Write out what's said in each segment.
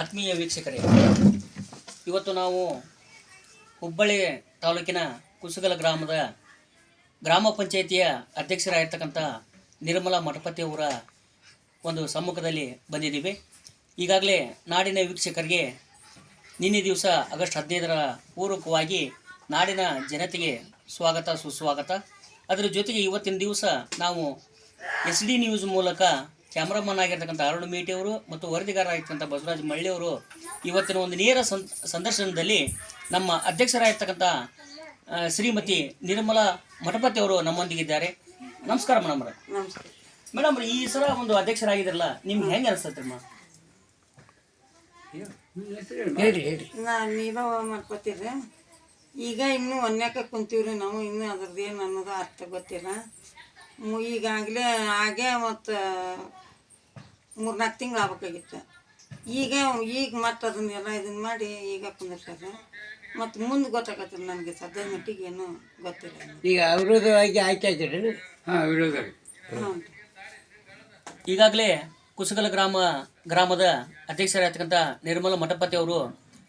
ಆತ್ಮೀಯ ವೀಕ್ಷಕರೇ, ಇವತ್ತು ನಾವು ಹುಬ್ಬಳ್ಳಿ ತಾಲೂಕಿನ ಕುಸುಗಲ ಗ್ರಾಮದ ಗ್ರಾಮ ಪಂಚಾಯಿತಿಯ ಅಧ್ಯಕ್ಷರಾಗಿರ್ತಕ್ಕಂಥ ನಿರ್ಮಲಾ ಮಠಪತಿ ಅವರ ಒಂದು ಸಮ್ಮುಖದಲ್ಲಿ ಬಂದಿದ್ದೀವಿ. ಈಗಾಗಲೇ ನಾಡಿನ ವೀಕ್ಷಕರಿಗೆ ನಿನ್ನೆ ದಿವಸ ಆಗಸ್ಟ್ ಹದಿನೈದರ ಪೂರ್ವಕವಾಗಿ ನಾಡಿನ ಜನತೆಗೆ ಸ್ವಾಗತ, ಸುಸ್ವಾಗತ. ಅದರ ಜೊತೆಗೆ ಇವತ್ತಿನ ದಿವಸ ನಾವು ಎಸ್ ಡಿ ನ್ಯೂಸ್ ಮೂಲಕ ಕ್ಯಾಮ್ರಾಮನ್ ಆಗಿರ್ತಕ್ಕಂಥ ಅರುಣ್ ಮೇಟಿ ಅವರು ಮತ್ತು ವರದಿಗಾರ ಆಗಿರ್ತಕ್ಕಂಥ ಬಸವರಾಜ ಮಳ್ಳಿಯವರು ಇವತ್ತಿನ ಒಂದು ನೇರ ಸಂದರ್ಶನದಲ್ಲಿ ನಮ್ಮ ಅಧ್ಯಕ್ಷರಾಗಿರ್ತಕ್ಕಂಥ ಶ್ರೀಮತಿ ನಿರ್ಮಲಾ ಮಠಪತಿ ಅವರು ನಮ್ಮೊಂದಿಗಿದ್ದಾರೆ. ನಮಸ್ಕಾರ ಮೇಡಮ್ ನಮಸ್ಕಾರ ಮೇಡಮ್ ಈ ಸಲ ಒಂದು ಅಧ್ಯಕ್ಷರಾಗಿದ್ರಲ್ಲ ನಿಮ್ಗೆ ಹೆಂಗೆ ಅನಿಸ್ತೈತ್ರಮ್ಮ ಹೇಳಿ ಹೇಳಿ. ಮಾಡ್ಕೊತೀರಿ ಈಗ ಇನ್ನು ಒನ್ಯಾಕ ಕುಂತೀವ್ರಿ ನಾವು ಇನ್ನೂ ಅದ್ರದ್ದು ಏನು ಅನ್ನೋದು ಅರ್ಥ ಗೊತ್ತಿಲ್ಲ. ಮು- ಈಗಾಗಲೇ ಹಾಗೆ ಮತ್ತು ಮೂರ್ನಾಲ್ಕು ತಿಂಗಳು ಆಗ್ಬೇಕಾಗಿತ್ತು. ಈಗ ಈಗ ಮತ್ತೆ ಅದನ್ನೆಲ್ಲ ಇದನ್ನು ಮಾಡಿ ಈಗ ಕುಂದಿರ್ತಾರೆ ಮತ್ತು ಮುಂದೆ ಗೊತ್ತಾಗತ್ತೆ ನನಗೆ ಸದ್ಯದ ಮಟ್ಟಿಗೆ ಏನು ಗೊತ್ತಿಲ್ಲ ಈಗ ಅವಿರೋಧವಾಗಿ ಆಯ್ಕೆ ಆಗಿರಿ ಹಾಂ ವಿರೋಧ ಹ್ಞೂ ಈಗಾಗಲೇ ಕುಸಗಲ ಗ್ರಾಮ ಗ್ರಾಮದ ಅಧ್ಯಕ್ಷರಾಗಿರ್ತಕ್ಕಂಥ ನಿರ್ಮಲ ಮಠಪತಿ ಅವರು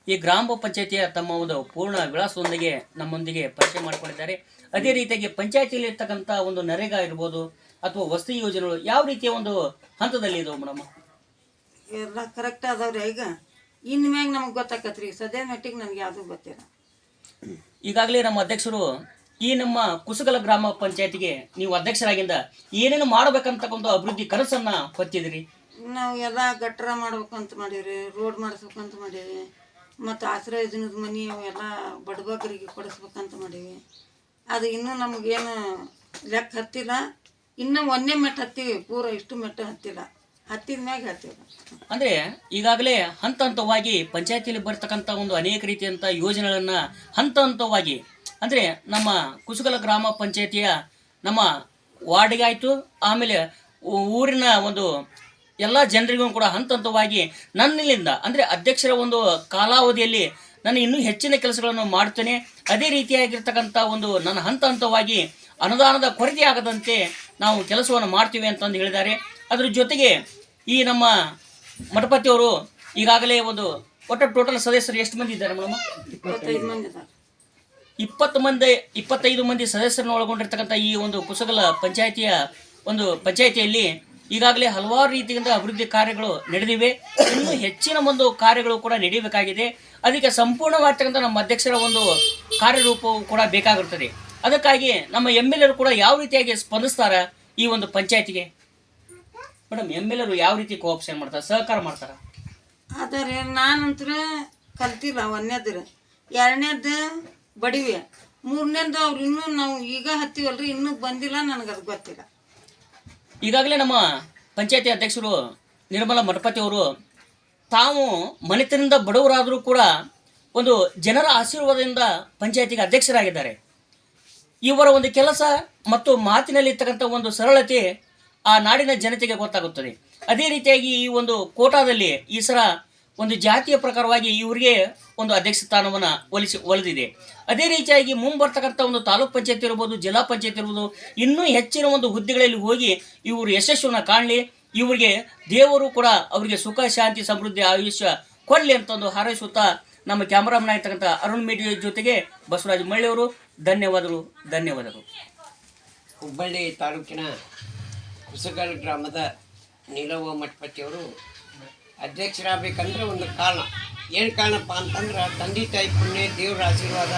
ಈ ಗ್ರಾಮ ಪಂಚಾಯತಿಯ ತಮ್ಮ ಒಂದು ಪೂರ್ಣ ವಿಳಾಸದೊಂದಿಗೆ ನಮ್ಮೊಂದಿಗೆ ಪರಿಚಯ ಮಾಡಿಕೊಂಡಿದ್ದಾರೆ. ಅದೇ ರೀತಿಯಾಗಿ ಪಂಚಾಯತಿಯಲ್ಲಿ ಇರ್ತಕ್ಕಂಥ ಒಂದು ನರೇಗಾ ಇರ್ಬೋದು ಅಥವಾ ವಸತಿ ಯೋಜನೆಗಳು ಯಾವ ರೀತಿಯ ಒಂದು ಹಂತದಲ್ಲಿ ಇದಾವೆ ಮೇಡಮ್? ಎಲ್ಲ ಕರೆಕ್ಟ್ ಅದಾವ್ರಿ ಈಗ. ಇನ್ನು ಮ್ಯಾಗ ನಮಗೆ ಗೊತ್ತಾಕತ್ರಿ. ಸದ್ಯ ಮಟ್ಟಿಗೆ ನನಗೆ ಯಾವುದು ಗೊತ್ತಿಲ್ಲ. ಈಗಾಗಲೇ ನಮ್ಮ ಅಧ್ಯಕ್ಷರು ಈ ನಮ್ಮ ಕುಸುಗಲ ಗ್ರಾಮ ಪಂಚಾಯತಿಗೆ ನೀವು ಅಧ್ಯಕ್ಷರಾಗಿಂದ ಏನೇನು ಮಾಡಬೇಕಂತಕ್ಕಂಥ ಅಭಿವೃದ್ಧಿ ಕನಸನ್ನ ಹೊತ್ತಿದಿರಿ? ನಾವು ಎಲ್ಲ ಗಟ್ರ ಮಾಡ್ಬೇಕಂತ ಮಾಡೀವ್ರಿ ರೋಡ್ ಮಾಡಿಸ್ಬೇಕಂತ ಮಾಡೀವಿ ಮತ್ತು ಆಶ್ರಯ ದಿನದ ಮನೆ ಅವೆಲ್ಲ ಬಡಬಗ್ಗರಿಗೆ ಕೊಡಿಸ್ಬೇಕಂತ ಮಾಡೀವಿ. ಅದು ಇನ್ನೂ ನಮಗೇನು ಲೆಕ್ಕ ಹತ್ತಿಲ್ಲ. ಇನ್ನೂ ಒಂದೇ ಮೆಟ್ಟ ಹತ್ತೀವಿ, ಪೂರ ಇಷ್ಟು ಮೆಟ್ಟ ಹತ್ತಿಲ್ಲ. ಹತ್ತಿದ ಮ್ಯಾಗ ಹತ್ತಿವಿ ಅಂದ್ರೆ ಈಗಾಗಲೇ ಹಂತ ಹಂತವಾಗಿ ಪಂಚಾಯತಿಯಲ್ಲಿ ಬರ್ತಕ್ಕಂಥ ಒಂದು ಅನೇಕ ರೀತಿಯಂಥ ಯೋಜನೆಗಳನ್ನ ಹಂತ ಹಂತವಾಗಿ, ಅಂದ್ರೆ ನಮ್ಮ ಕುಸುಗಲ ಗ್ರಾಮ ಪಂಚಾಯತಿಯ ನಮ್ಮ ವಾರ್ಡ್ಗೆ ಆಯ್ತು, ಆಮೇಲೆ ಊರಿನ ಒಂದು ಎಲ್ಲ ಜನರಿಗೂ ಕೂಡ ಹಂತ ಹಂತವಾಗಿ ನನ್ನಲ್ಲಿಂದ ಅಂದ್ರೆ ಅಧ್ಯಕ್ಷರ ಒಂದು ಕಾಲಾವಧಿಯಲ್ಲಿ ನಾನು ಇನ್ನೂ ಹೆಚ್ಚಿನ ಕೆಲಸಗಳನ್ನು ಮಾಡ್ತೇನೆ. ಅದೇ ರೀತಿಯಾಗಿರ್ತಕ್ಕಂಥ ಒಂದು ನನ್ನ ಹಂತ ಹಂತವಾಗಿ ಅನುದಾನದ ಕೊರತೆ ಆಗದಂತೆ ನಾವು ಕೆಲಸವನ್ನು ಮಾಡ್ತೀವಿ ಅಂತಂದು ಹೇಳಿದ್ದಾರೆ. ಅದ್ರ ಜೊತೆಗೆ ಈ ನಮ್ಮ ಮಠಪತಿಯವರು ಈಗಾಗಲೇ ಒಂದು ಒಟ್ಟು ಟೋಟಲ್ ಸದಸ್ಯರು ಎಷ್ಟು ಮಂದಿ ಇದ್ದಾರೆ ಮೇಡಮ್? ಇಪ್ಪತ್ತು ಮಂದಿ ಇಪ್ಪತ್ತೈದು ಮಂದಿ ಸದಸ್ಯರನ್ನು ಒಳಗೊಂಡಿರ್ತಕ್ಕಂಥ ಈ ಒಂದು ಕುಸಗಲ ಪಂಚಾಯಿತಿಯ ಒಂದು ಪಂಚಾಯಿತಿಯಲ್ಲಿ ಈಗಾಗಲೇ ಹಲವಾರು ರೀತಿಯಿಂದ ಅಭಿವೃದ್ಧಿ ಕಾರ್ಯಗಳು ನಡೆದಿವೆ. ಇನ್ನೂ ಹೆಚ್ಚಿನ ಒಂದು ಕಾರ್ಯಗಳು ಕೂಡ ನಡೆಯಬೇಕಾಗಿದೆ ಅದಕ್ಕೆ ಸಂಪೂರ್ಣವಾಗಿರ್ತಕ್ಕಂಥ ನಮ್ಮ ಅಧ್ಯಕ್ಷರ ಒಂದು ಕಾರ್ಯರೂಪವು ಕೂಡ ಬೇಕಾಗಿರುತ್ತದೆ ಅದಕ್ಕಾಗಿ ನಮ್ಮ ಎಂ ಎಲ್ ಎರು ಕೂಡ ಯಾವ ರೀತಿಯಾಗಿ ಸ್ಪಂದಿಸ್ತಾರೆ ಈ ಒಂದು ಪಂಚಾಯತಿಗೆ? ಮೇಡಮ್ ಎಂ ಎಲ್ ಎರು ಯಾವ ರೀತಿ ಕೋಆಪ್ಷನ್ ಮಾಡ್ತಾರೆ ಸಹಕಾರ ಮಾಡ್ತಾರೆ? ಆದರೆ ನಾನಂತರ ಕಲ್ತಿಲ್ಲ ಒಂದನೇದ್ರ. ಎರಡನೇದು ಬಡಿವೆ. ಮೂರನೇದು ಅವ್ರು ಇನ್ನೂ ನಾವು ಈಗ ಹತ್ತಿವಲ್ರಿ ಇನ್ನೂ ಬಂದಿಲ್ಲ ನನಗೆ ಅದು ಗೊತ್ತಿಲ್ಲ. ಈಗಾಗಲೇ ನಮ್ಮ ಪಂಚಾಯತಿ ಅಧ್ಯಕ್ಷರು ನಿರ್ಮಲಾ ಮಠಪತಿ ಅವರು ತಾವು ಮನೆತನದಿಂದ ಬಡವರಾದರೂ ಕೂಡ ಒಂದು ಜನರ ಆಶೀರ್ವಾದದಿಂದ ಪಂಚಾಯತಿಗೆ ಅಧ್ಯಕ್ಷರಾಗಿದ್ದಾರೆ. ಇವರ ಒಂದು ಕೆಲಸ ಮತ್ತು ಮಾತಿನಲ್ಲಿ ಇರ್ತಕ್ಕಂಥ ಒಂದು ಸರಳತೆ ಆ ನಾಡಿನ ಜನತೆಗೆ ಗೊತ್ತಾಗುತ್ತದೆ. ಅದೇ ರೀತಿಯಾಗಿ ಈ ಒಂದು ಕೋಟಾದಲ್ಲಿ ಈ ಸರ ಒಂದು ಜಾತಿಯ ಪ್ರಕಾರವಾಗಿ ಇವರಿಗೆ ಒಂದು ಅಧ್ಯಕ್ಷ ಸ್ಥಾನವನ್ನು ಒಲಿಸಿ ಒಲಿದಿದೆ. ಅದೇ ರೀತಿಯಾಗಿ ಮುಂಬರ್ತಕ್ಕಂಥ ಒಂದು ತಾಲೂಕ್ ಪಂಚಾಯತ್ ಇರ್ಬೋದು, ಜಿಲ್ಲಾ ಪಂಚಾಯತ್ ಇರ್ಬೋದು, ಇನ್ನೂ ಹೆಚ್ಚಿನ ಒಂದು ಹುದ್ದೆಗಳಲ್ಲಿ ಹೋಗಿ ಇವರು ಯಶಸ್ಸನ್ನು ಕಾಣಲಿ, ಇವರಿಗೆ ದೇವರು ಕೂಡ ಅವರಿಗೆ ಸುಖ, ಶಾಂತಿ, ಸಮೃದ್ಧಿ, ಆಯುಷ್ಯ ಕೊಡಲಿ ಅಂತಂದು ಹಾರೈಸುತ್ತಾ ನಮ್ಮ ಕ್ಯಾಮರಾಮನ್ ಆಗಿರ್ತಕ್ಕಂಥ ಅರುಣ್ ಮೀಡಿಯ ಜೊತೆಗೆ ಬಸವರಾಜ ಮಳ್ಳಿಯವರು ಧನ್ಯವಾದಗಳು ಧನ್ಯವಾದಗಳು. ಹುಬ್ಬಳ್ಳಿ ತಾಲೂಕಿನ ಕುಸಗಲ್ ಗ್ರಾಮದ ನೀಲವ ಮಠಪತಿಯವರು ಅಧ್ಯಕ್ಷರಾಗಬೇಕಂದ್ರೆ ಒಂದು ಕಾರಣ. ಏನು ಕಾರಣಪ್ಪ ಅಂತಂದ್ರೆ ತಂದೆ ತಾಯಿ ಪುಣ್ಯ, ದೇವರ ಆಶೀರ್ವಾದ,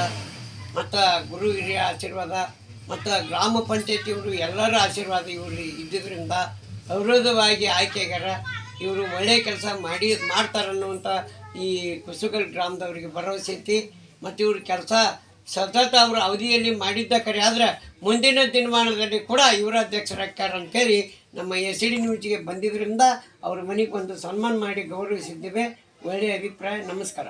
ಮತ್ತು ಗುರು ಹಿರಿಯ ಆಶೀರ್ವಾದ, ಮತ್ತು ಗ್ರಾಮ ಪಂಚಾಯತಿಯವರು ಎಲ್ಲರ ಆಶೀರ್ವಾದ ಇವರು ಇದ್ದಿದ್ದರಿಂದ ಅವಿರೋಧವಾಗಿ ಆಯ್ಕೆಗಾರ ಇವರು ಒಳ್ಳೆಯ ಕೆಲಸ ಮಾಡಿ ಮಾಡ್ತಾರನ್ನುವಂಥ ಈ ಕುಸುಗಲ್ ಗ್ರಾಮದವರಿಗೆ ಭರವಸೆ ಐತಿ. ಮತ್ತು ಇವ್ರ ಕೆಲಸ ಸತತ ಅವರ ಅವಧಿಯಲ್ಲಿ ಮಾಡಿದ್ದ ಕರೆ ಆದರೆ ಮುಂದಿನ ದಿನಮಾನದಲ್ಲಿ ಕೂಡ ಇವರ ಅಧ್ಯಕ್ಷರಾಗ್ತಾರೆ ಅಂತೇಳಿ ನಮ್ಮ ಎಸ್ ಡಿ ನ್ಯೂಸ್ಗೆ ಬಂದಿದ್ದರಿಂದ ಅವ್ರ ಮನೆಗೆ ಒಂದು ಸನ್ಮಾನ ಮಾಡಿ ಗೌರವಿಸಿದ್ದೇವೆ. ಒಳ್ಳೆಯ ಅಭಿಪ್ರಾಯ. ನಮಸ್ಕಾರ.